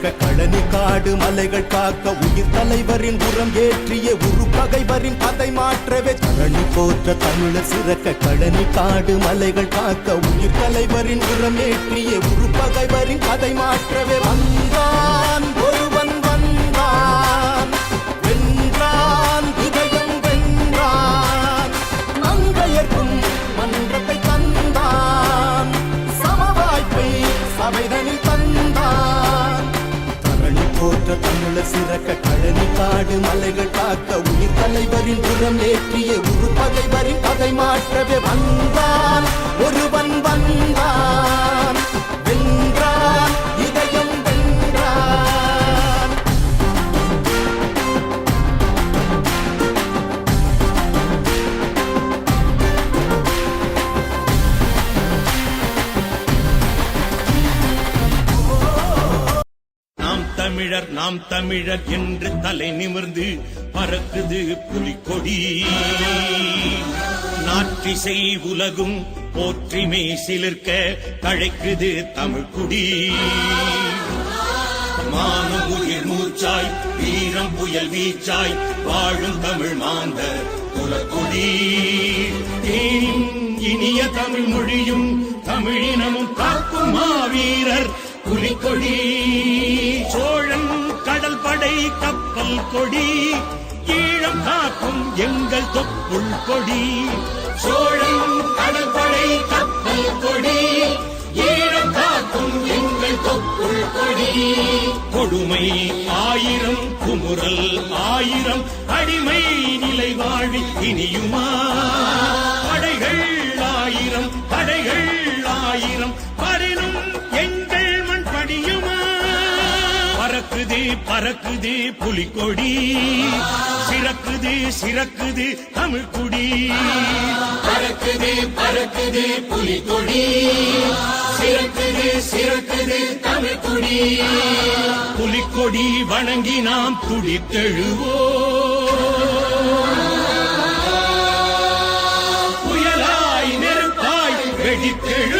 தமிழர் கழனி காடு மலைகள் காக்க உயிர் தலைவரின் உரம் ஏற்றிய உரு பகைவரின் பதை மாற்றவே. தரணி போற்ற தமிழர் சிறக்க கழனி காடு மலைகள் காக்க உயிர் தலைவரின் உரம் ஏற்றிய உரு பகைவரின் பதை மாற்றவே. வந்தார் தரணி தமிழர் சிறக்க கழனி காடு மலைகள் காக்க உயிர் தலைவரின் புறம் ஏற்றிய ஒரு பகைவரின் பகை மாற்றவே வந்தான். ஒருவன் வந்தான். தமிழர் நாம் தமிழர் என்று தலை நிமிர்ந்து பறக்குது புலிக்கொடி. நாற்றிசை உலகும் போற்றிமை சிலிர்க்க தழைக்குது தமிழ் குடி. மானம் உயிர் மூச்சாய் வீரம் புயல் வீச்சாய் வாழும் தமிழ் மாந்தர் குலக்கொடி. இனிய தமிழ் மொழியும் தமிழினமும் காக்கும் மாவீரர் புலிக்கொடி சோழன் கடல் படை கப்பல் கொடி ஈழம் காக்கும் எங்கள் தொப்புள் கொடி. சோழன் கடல் படை கப்பல் கொடி ஈழம் காக்கும் எங்கள் தொப்புள் கொடி. கொடுமை ஆயிரம் குமுறல் ஆயிரம் அடிமை நிலை வாழி இனியுமா? படைகள் ஆயிரம் பறக்குது புலிக்கொடி. சிறக்குது சிறக்குது தமிழ் குடி பறக்குது பறக்குது புலிக்கொடி. சிறக்குது சிறக்குது தமிழ் குடி புலிக்கொடி வணங்கி நாம் துடித்தெழுவோம் புயலாய் நெருப்பாய் வெடித்தெழுவோம்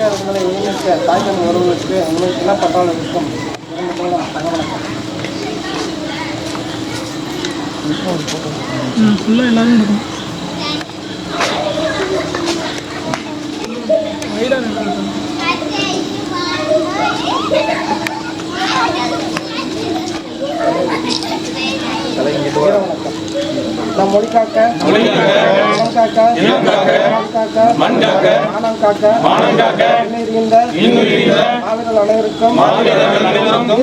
தாயக அரசுகளை ஒருங்கிணைக்க தாய்மண் உறவுகளுக்கு உங்களுக்கு ஃபுல்லாக எல்லாரும் இருக்கும் நம் மொழி காக்க. மனம் காக்க மண் காக்க. மானம் காக்க. இன்னுயிரிந்த மாவீரர்கள் அனைவருக்கும்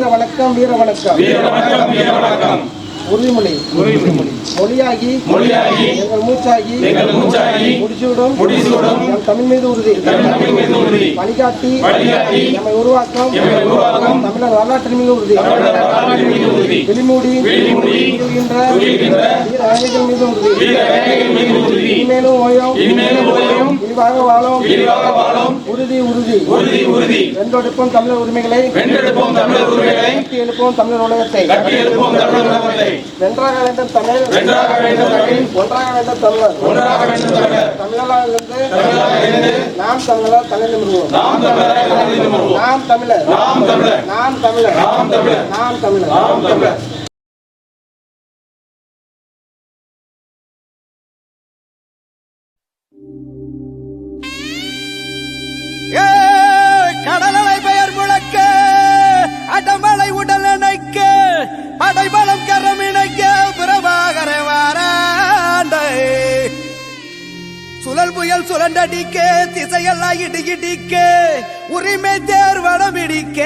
வீர வணக்கம் வீர வணக்கம் உறுதிமொழி மொழியாகி மொழியாகி எங்கள் மூச்சாகி எங்கள் மூச்சாகி முடிசூடும். முடிசூடும். எம் தமிழ் மீது உறுதி. தமிழ் மீது உறுதி. வழிகாட்டி வழிகாட்டி எம்மை உருவாக்கம். எம்மை உருவாக்கம். தமிழர் வரலாற்றின் மீது உறுதி. உறுதி. வெளிமூடி வெளிமூடி துயில்கின்ற வீர வேங்கைகள் மீது உறுதி. வீர வேங்கைகள் மீது உறுதி. இனிமேலும் ஓயும். இனிமேலும் ஓயும். விரிவாக வாழும். விரிவாக வாழும். உறுதி உறுதி. உறுதி உறுதி. வென்றெடுப்போம் தமிழர் உரிமைகளை. வென்றெடுப்போம் தமிழர் உரிமைகளை. கட்டி எழுப்போம் தமிழர் உலகத்தை. கட்டி எழுப்போம் தமிழர் உலகத்தை. வென்றாக வேண்டும் தமிழ் வென்றாக வேண்டும் தமிழ் ஒன்றாக வேண்டும் தமிழர் ஒன்றாக வேண்டும் தமிழர் தமிழராக இருந்து தமிழராக இருந்து நாம் தமிழர் தலை நிமிர்வோம் நாம் தமிழர் தலை நிமிர்வோம் நாம் தமிழர் நாம் தமிழர். நாம் தமிழர். நாம் தமிழர். நாம் தமிழர். நாம் தமிழர். படைபலம் கரமிணைக்க பிரபாகர வாராண்டை. சுழல் புயல் சுழண்டடிக்க திசையெல்லாம் இடி உரிமை தேர்வடம் இடிக்க.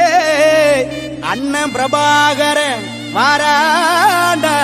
அண்ணன் பிரபாகரன் வாராண்டா.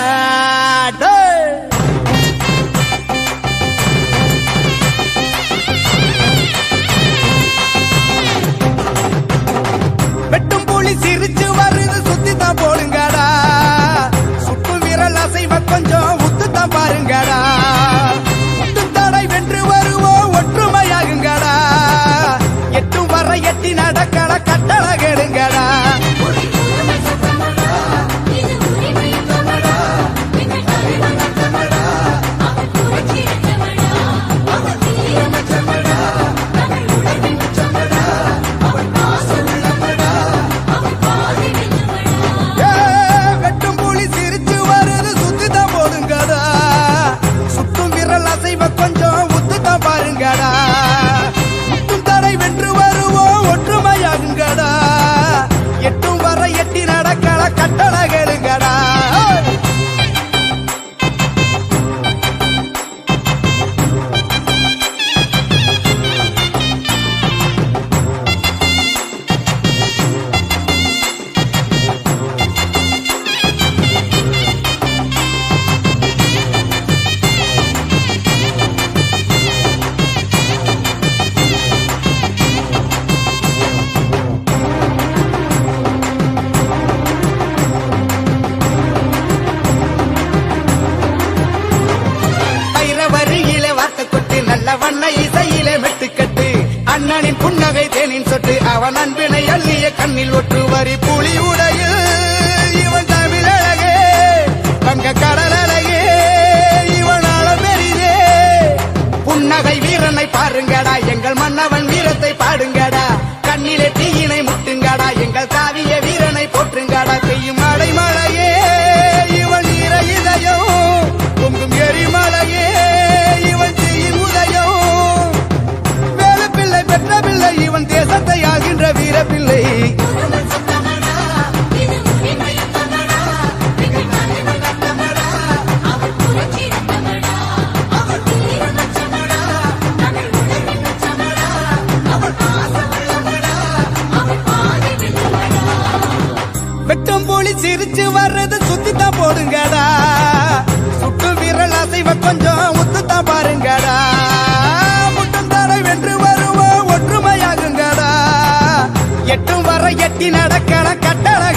எங்கள் மன்னவன் வீரத்தை பாடுங்கடா. கண்ணிலே தீயினை முட்டுங்கடா. எங்கள் காவிய வீரனை போற்றுங்கடா. செய்யும் மழை மழையே இவன் ஈர இதயம் பொங்கும் எரிமலையே இவன் தீயின் உதயம். வேலு பிள்ளை பெற்ற பிள்ளை இவன் தேசத்தை ஆகின்ற வீர பிள்ளை கொஞ்சம் ஒத்துத்தான் பாருங்கடா. முட்டும் வென்று வருவோம் ஒற்றுமையாகுங்கடா. எட்டும் வர எட்டி நடக்கட கட்டளை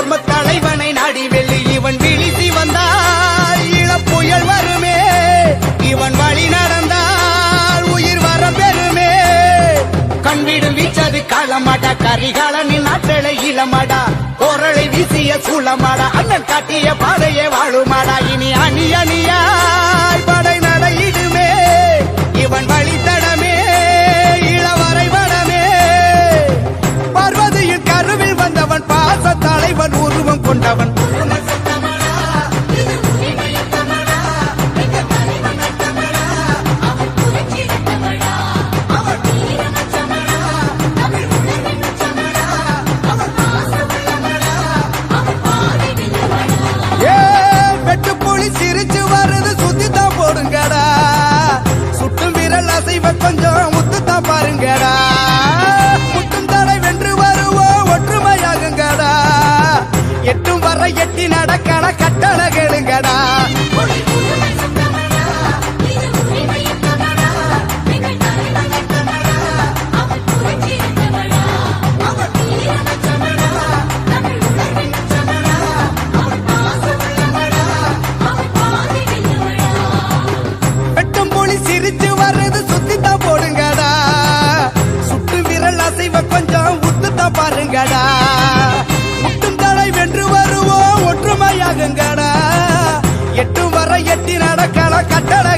மர்ம தலைவனை நாடி வெள்ளி இவன் விழித்தி வந்தால் இளப்புயல் வருமே இவன் வழி நடந்தால் உயிர் வர பெருமே கண்விடும் வீச்சது காலமாடா கரிகாலனின் நாட்டளை இளமாடா. ஓரளை வீசிய சூளமாடா அண்ணன் காட்டிய பாதையே வாழுமாடா. இனி அணி அணியா கட்டளை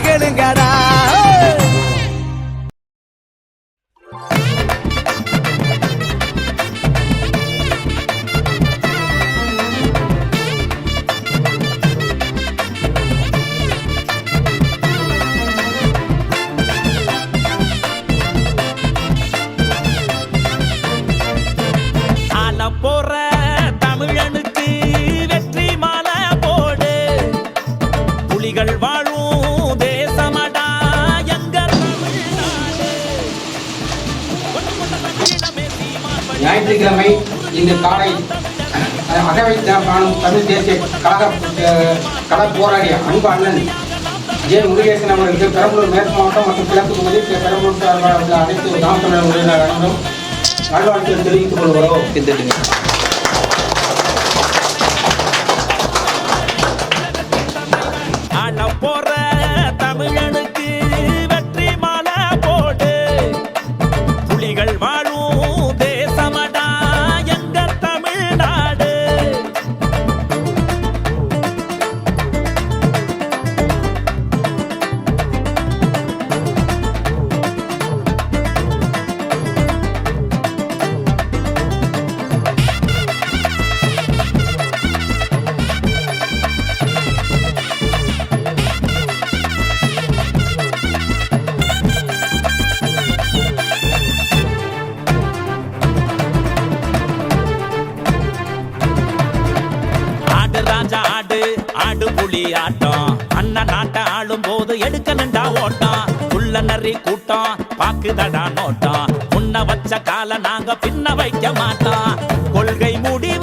ஞாயிற்றுக்கிழமை இந்த காலை அகவை காணும் தமிழ் தேசிய கழக கல போராடிய அன்பு அண்ணன் ஜே முருகேசன் அவர்களுக்கு பெரம்பலூர் மேற்கு மாவட்டம் மற்றும் கிழக்கு பகுதி பெரம்பலூர் சார்பாக அனைத்து நாம் தமிழர் உறவினர் அனைவரும் நல்வாழ்த்துக்கள் தெரிவித்துக் கொள்கிறோம். ஆடு புலி ஆட்டம் அண்ணன் நாட்டை ஆளும் போது எடுக்கணுண்டா ஓட்டம். உள்ள நரி கூட்டம் பாக்குதடா நோட்டம். முன்ன வச்ச கால நாங்க பின்ன வைக்க மாட்டோம். கொள்கை முடிவு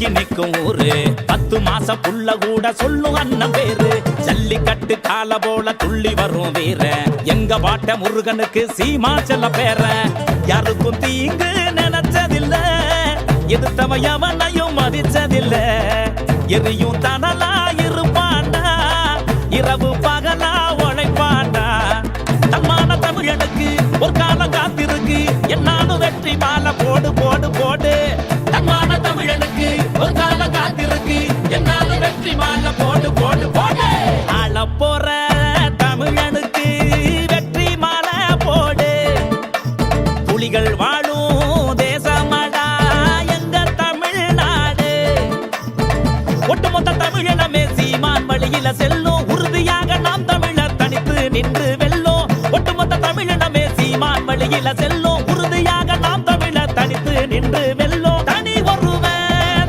தூக்கி நிற்கும் ஊரு. பத்து மாசம் புள்ள கூட சொல்லும் அண்ணன் பேரு. ஜல்லிக்கட்டு கால போல துள்ளி வரும் வீர. எங்க பாட்ட முருகனுக்கு சீமா சீமாச்சல பேர. யாருக்கும் தீங்கு நினைச்சதில்ல. எதிர்த்தவையவனையும் மதிச்சதில்ல. எரியும் தனலா போட்டு போட்டு போட்டு ஆள தமிழனுக்கு வெற்றி மாலை போடு. புலிகள் வாழும் எங்க தமிழ்நாடு. ஒட்டுமொத்த தமிழினமே சீமான் செல்லும். உறுதியாக நாம் தமிழர் தனித்து நின்று வெல்லும். ஒட்டுமொத்த தமிழினமே சீமான் செல்லும். உறுதியாக நாம் தமிழர் தனித்து நின்று வெல்லும். தனி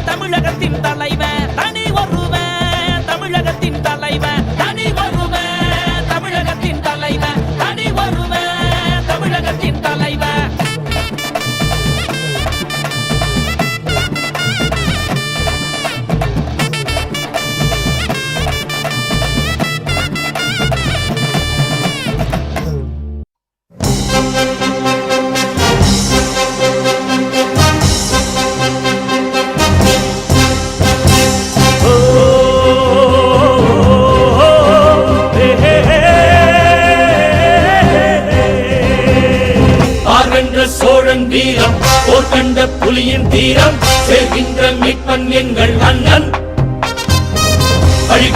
தமிழகத்தின் தலைவன்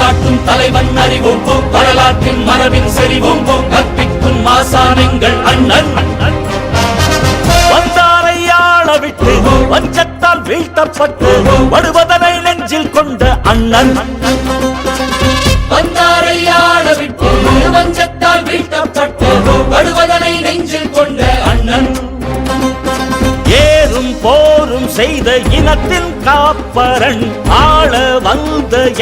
காட்டும் தலைவன் அறிவோம் வரலாற்றின் மரபின் செறிவோம் கற்பிக்கும் மாசானங்கள் அண்ணன். வந்தாரை விட்டு வஞ்சத்தால் வீழ்த்தப்பட்டு வருவதனை நெஞ்சில் கொண்ட அண்ணன். வந்தாரை விட்டு வஞ்சத்தால் வீழ்த்தப்பட்டு வருவதனை நெஞ்சில் கொண்ட அண்ணன். ஏறும் போரும் செய்த இனத்தின் காப்பரன் ஆள வந்த